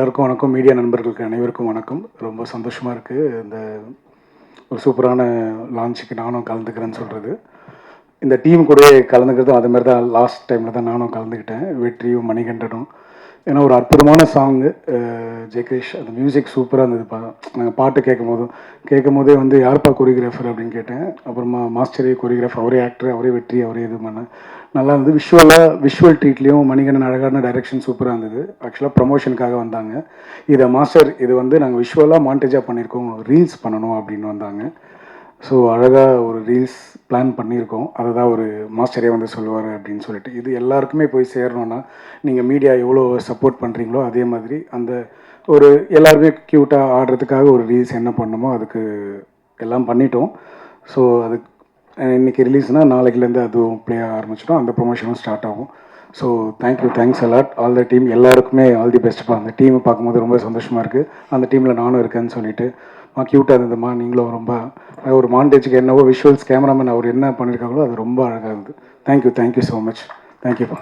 எல்லாருக்கும் வணக்கம். மீடியா நண்பர்களுக்கு அனைவருக்கும் வணக்கம். ரொம்ப சந்தோஷமாக இருக்குது இந்த ஒரு சூப்பரான லான்ச்சுக்கு நானும் கலந்துக்கிறேன்னு சொல்கிறது இந்த டீம் கூட கலந்துக்கிறதும் அதுமாதிரி தான் லாஸ்ட் டைமில் தான் நானும் கலந்துக்கிட்டேன். வெற்றியும் மணிகண்டனும். ஏன்னா ஒரு அற்புதமான சாங்கு ஜெகேஷ் அந்த மியூசிக் சூப்பராக இருந்ததுப்பா நாங்கள் பாட்டு கேட்கும் போதும் கேட்கும் போதே வந்து யார்ப்பா கொரியோகிராஃபர் அப்படின்னு கேட்டேன். அப்புறமா மாஸ்டரே கொரியோகிராஃபர் அவரே ஆக்டர் அவரே வெற்றி அவரே இது பண்ண நல்லா இருந்தது. விஷுவலாக விஷுவல் ட்ரீட்லேயும் மணிகண்டன் அழகான டைரக்ஷன் சூப்பராக இருந்தது. ஆக்சுவலாக ப்ரமோஷனுக்காக வந்தாங்க. இதை மாஸ்டர் இது வந்து நாங்கள் விஷுவலாக மாண்டேஜாக பண்ணியிருக்கோம் ரீல்ஸ் பண்ணணும் அப்படின்னு வந்தாங்க. ஸோ அழகாக ஒரு ரீல்ஸ் பிளான் பண்ணியிருக்கோம். அதை தான் ஒரு மாஸ்டரே வந்து சொல்லுவார் அப்படின்னு சொல்லிட்டு. இது எல்லாருக்குமே போய் சேரணும்னா நீங்கள் மீடியா எவ்வளோ சப்போர்ட் பண்ணுறீங்களோ அதே மாதிரி அந்த ஒரு எல்லாருமே க்யூட்டாக ஆடுறதுக்காக ஒரு ரீல்ஸ் என்ன பண்ணணுமோ அதுக்கு எல்லாம் பண்ணிட்டோம். ஸோ அது இன்னைக்கு ரிலீஸ்னால் நாளைக்குலேருந்து அதுவும் ப்ளே ஆரம்பிச்சிட்டோம் அந்த ப்ரொமோஷனும் ஸ்டார்ட் ஆகும். So thank you thanks a lot all the team எல்லாருக்குமே ஆல் தி பெஸ்ட்ப்பா அந்த டீமை பார்க்கும்போது ரொம்ப சந்தோஷமாக இருக்குது அந்த டீமில் நானும் இருக்கேன்னு சொல்லிட்டு க்யூட்டாக இருந்ததுமா நீங்களும் ரொம்ப ஒரு மாண்டேஜுக்கு என்னவோ விஷுவல்ஸ் கேமராமேன் அவர் என்ன பண்ணியிருக்காங்களோ அது ரொம்ப அழகாக இருந்தது. தேங்க்யூ தேங்க்யூ ஸோ மச் தேங்க்யூப்பா